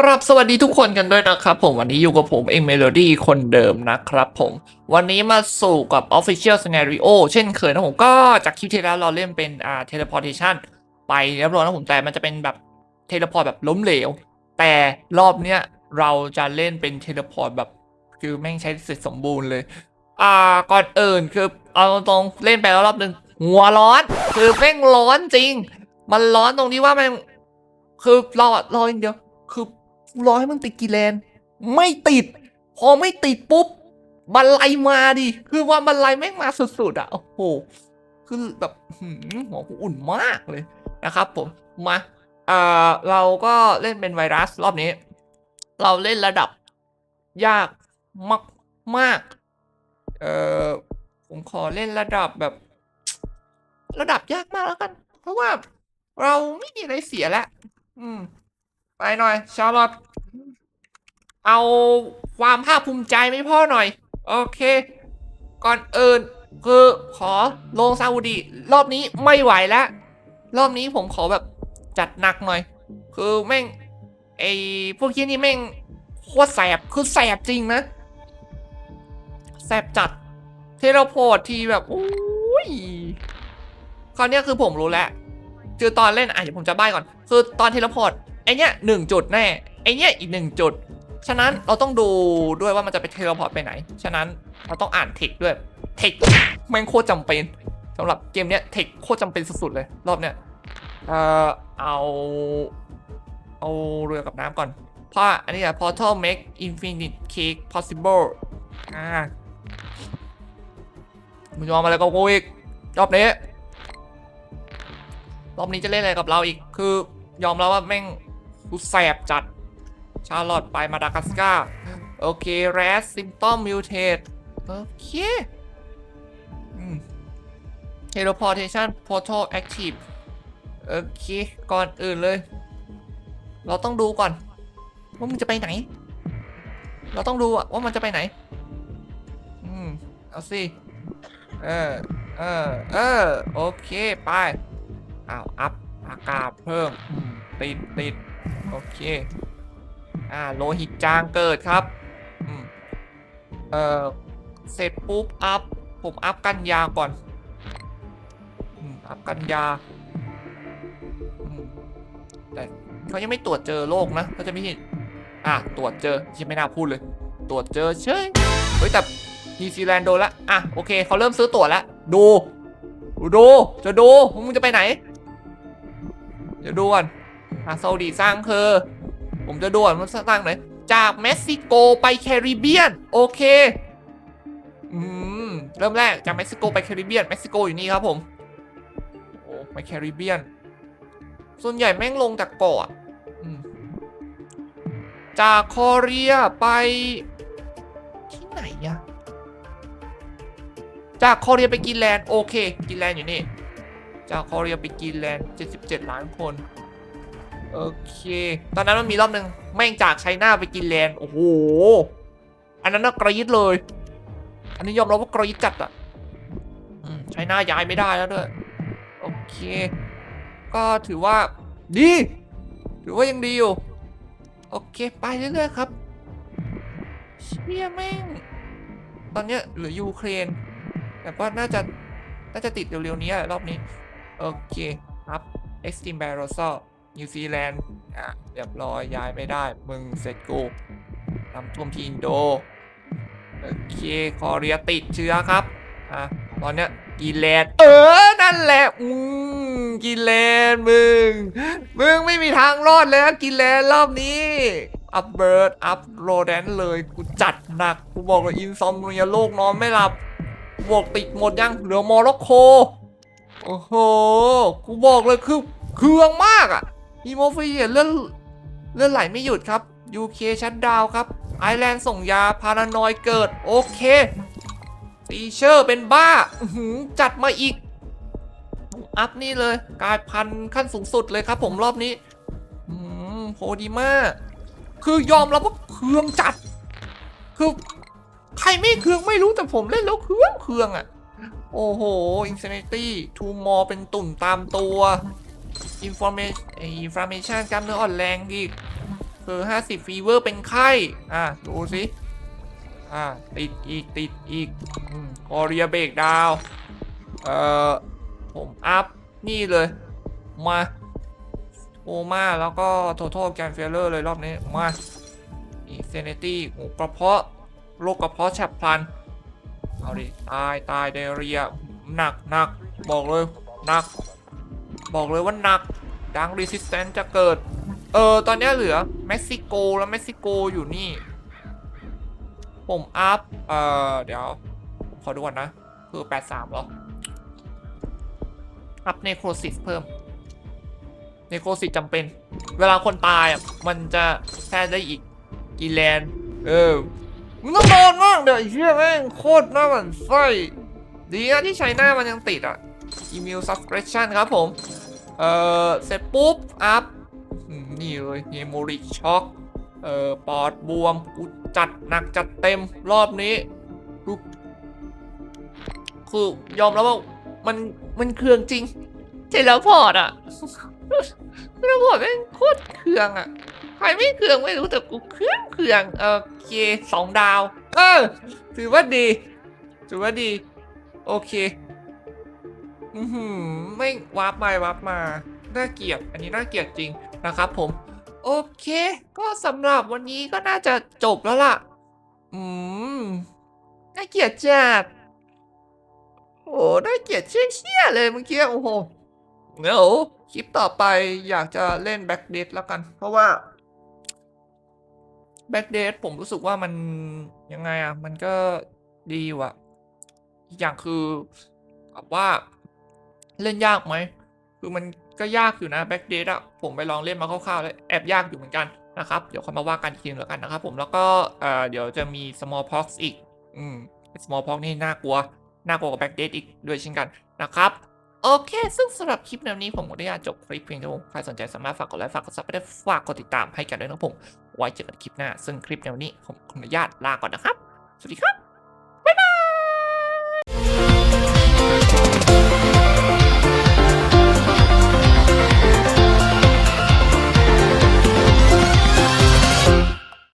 กราบสวัสดีทุกคนกันด้วยนะครับผมวันนี้อยู่กับผมเองเมโลดี้คนเดิมนะครับผมวันนี้มาสู่กับ Official Scenario เช่นเคยนะผมก็จากคลิปที่แล้วเราเล่นเป็นอ่า Teleportation ไปเรียบร้อยนะผมแต่มันจะเป็นแบบเทเลพอร์ตแบบล้มเหลว แต่รอบเนี้ยเราจะเล่นเป็นเทเลพอร์ตแบบคือแม่งใช้เสร็จสมบูรณ์เลย อ่าก่อนอื่นคือเอาตรงๆเล่นไปแล้วรอบหนึ่งหัวร้อน คือแม่งร้อนจริง มันร้อนตรงที่ว่าม่งคือรอรออย่างเดียวคือ รอให้มันติดกี่แลนด์ไม่ติด พอไม่ติดปุ๊บ บันไลมาดิ คือว่าบันไลแม่งมาสุดๆอะโอ้โห คือแบบหัวกูอุ่นมากเลยนะครับผม มาเอ่อเราก็เล่นเป็นไวรัสรอบนี้ เราเล่นระดับยากมากมากๆเอ่อผมขอเล่นระดับแบบ ระดับยากมากแล้วกัน เพราะว่าเราไม่มีอะไรเสียแล้ว อืม ไปหน่อยชาร์ลอตเอาความภาคภูมิใจไม่พ่อหน่อย โอเค ก่อนอื่นคือขอลงซาอุดีรอบนี้ไม่ไหวแล้ว รอบนี้ผมขอแบบจัดหนักหน่อย คือแม่งไอพวกที่นี่แม่งโคตรแสบคือแสบจริงนะ แสบจัดเทเลพอร์ตทีแบบโอ้ยคราวนี้คือผมรู้แล้วคือตอนเล่นอะเดี๋ยวผมจะใบ้ก่อน คือตอนเทเลพอร์ต ไอเนี้ยหนึ่งจุดแน่ไอเนี้ยอีกหนึ่งจุด ฉะนั้นเราต้องดูด้วยว่ามันจะไปเทเลพอร์ตไปไหน ฉะนั้นเราต้องอ่านเทคด้วยเทคแม่งโคตรจำเป็นสำหรับเกมเนี้ยเทคโคตรจำเป็นสุดๆเลย รอบเนี้ยเอ่อเอาเอาเรือกับน้ำก่อนเพราะอันนี้อะ portal make infinite cake possible อ่ามึงยอมอะไรกับกูอีกรอบนี้รอบนี้จะเล่นอะไรกับเราอีก คือยอมแล้วว่าแม่ง กูแสบจัด ชาลอตไปมาดากัสกาโอเคแรสซิมตอมมิวเทตโอเคอืม teleportation portal active โอเค ก่อนอื่นเลย เราต้องดูก่อน ว่ามึงจะไปไหน เราต้องดูอะว่ามันจะไปไหน อืม เอาสิ เออ เออ เออ โอเค ไป อ้าว อัพ อากาศเพิ่ม ติดติด โอเค อ่าโลหิตจางเกิดครับอเอ่อเสร็จปุ๊บอัพ ผมอัพกันยาก่อนอัพกันยา แต่เขายังไม่ตรวจเจอโรคนะเขาจะไม่เห็นอะตรวจเจอยังไม่น่าพูดเลย ตรวจเจอเชยเฮ้ยแต่นิวซีแลนด์โดนละอะโอเคเขาเริ่มซื้อตั๋วแล้วดู ดู จะดูมึงจะไปไหน เดี๋ยวดูก่อน อะซาอุดีสร้างคือ ผมจะดูก่อนมันสร้างไหนจากเม็กซิโกไปแคริบเบียน โอเคอืมเริ่มแรกจากเม็กซิโกไปแคริบเบียนเม็กซิโกอยู่นี่ครับผมโอ้ไปแคริบเบียน ส่วนใหญ่แม่งลงจากเกาะจากคอเรียไปที่ไหนอะจากคอเรียไปกินแลนด์โอเค กินแลนด์อยู่นี่ จากคอเรียไปกินแลนด์77 ล้านคน โอเค ตอนนั้นมันมีรอบหนึ่งแม่งจากไชน่าไปกินแลนด์โอ้โห อันนั้นน่ากรี๊ดเลย อันนี้ยอมรับว่ากรี๊ดจัดอะอไชน่าย้ายไม่ได้แล้วด้วย โอเค ก็ถือว่าดี ถือว่ายังดีอยู่ โอเค ไปเรื่อยๆครับเชี่ยแม่ง ตอนเนี้ยเหลือยูเครน แต่ว่าน่าจะน่าจะติดเร็วๆนี้รอบนี้ โอเคครับเอ็ นิวซีแลนด์อะเรียบร้อยย้ายไม่ได้ มึงเสร็จกูน้ำท่วมที่อินโดโอเคคอเรียติดเชื้อครับอะตอนเนี้ยกินแลนด์เออ นั่นแหละอืมกินแลนด์มึง มึงไม่มีทางรอดแล้วกินแลนด์รอบนี้อัพเบิร์ดอัพโรแดนเลย กูจัดหนัก กูบอกเลยอินซอมเนียโลกนอนไม่หลับบวกติดหมดยังเหลือโมร็อกโกโอ้โห กูบอกเลยคือเครื่องมากอะ อีโมฟีเลื่อนเลื่อนไหลไม่หยุดครับ UK ชัดดาวครับ ไอแลนด์ส่งยาพารานอยเกิด โอเคฟีเชอร์เป็นบ้าจัดมาอีก อัพนี่เลยกลายพันธุ์ขั้นสูงสุดเลยครับผมรอบนี้โหดีมาก คือยอมรับว่าเครื่องจัด คือใครไม่เครื่องไม่รู้แต่ผมเล่นแล้วเครื่องเครื่องอะโอ้โห Insanity Two More เป็นตุ่มตามตัว Information Information กล้ามเนื้ออ่อนแรงอีกคือห้าสิบฟีเวอร์เป็นไข้ อะ ดูสิอ่าติดอีก ติดอีกอคอเรียเบรกดาวเอ่อ ผมอัพ นี่เลย มาโอมาแล้วก็ total can failure เลยรอบนี้ มาอีเซนตี้หูกระเพาะโรคกระเพาะฉับพลัน เอาดิ ตาย ตายไดเรีย หนักหนักบอกเลย หนัก บอกเลยว่าหนักดังรีสิสแตนจะเกิด เออ ตอนนี้เหลือเม็กซิโกแล้วเม็กซิโกอยู่นี่ ผมอัพ เอ่อ เดี๋ยว ขอดูก่อนนะ คือ 83หรอ อัพเนโครซิสเพิ่ม เนโครซิสจำเป็น เวลาคนตายอะ มันจะแพร่ได้อีกกีแลนด์เออ มึงต้องโดนมากเดี๋ยวไอ้เชี่ยแม่งโคตรน่าหมันไส้ดีนะที่ใช้หน้ามันยังติดอะ Email Subscription ครับผม เออเสร็จปุ๊บ อัพ นี่เลยเฮโมริช็อกเอ่อปอดบวมกูจัดหนักจัดเต็มรอบนี้คือยอมแล้วว่ามันมันเครื่องจริงเจแล้วพอร์ตอะเจแล้วพอร์ตแม่งโคตรเครื่องอะใครไม่เครื่องไม่รู้แต่กูเครื่องเครื่องเออโอเคสองดาว เออ ถือว่าดี ถือว่าดี โอเค อือหือไม่วาร์ปไปวาร์ปมา น่าเกลียด อันนี้น่าเกลียดจริงนะครับผม โอเค ก็สำหรับวันนี้ก็น่าจะจบแล้วล่ะ อืม น่าเกลียดจัด โอ้น่าเกลียดเชี่ยๆเลยเมื่อกี้โอ้โหเดี๋ยวคลิปต่อไปอยากจะเล่นแบ็กเดทแล้วกัน เพราะว่าแบ็กเดทผมรู้สึกว่ามันยังไงอะมันก็ดีอยู่ะอีกอย่างคือแบบว่า เล่นยากไหม คือมันก็ยากอยู่นะแบ็กเดทอะผมไปลองเล่นมาคร่าวๆแล้วแอบยากอยู่เหมือนกันนะครับ เดี๋ยวค่อยมาว่ากันอีกทีนึงแล้วกันนะครับผมแล้วก็เอ่อเดี๋ยวจะมี smallpox อีก อืม smallpox นี่น่ากลัว น่ากลัวกว่าแบ็กเดทอีกด้วยเช่นกันนะครับโอเค ซึ่งสำหรับคลิปแนวนี้ผมก็ได้จบคลิปเพียงเท่านี้ใครสนใจสามารถฝากกดไลค์ ฝากกดซับไปได้ฝากกดติดตามให้กันด้วยนะผม ไว้เจอกันคลิปหน้า ซึ่งคลิปแนวนี้ผมขออนุญาตลาก่อนนะครับ สวัสดีครับ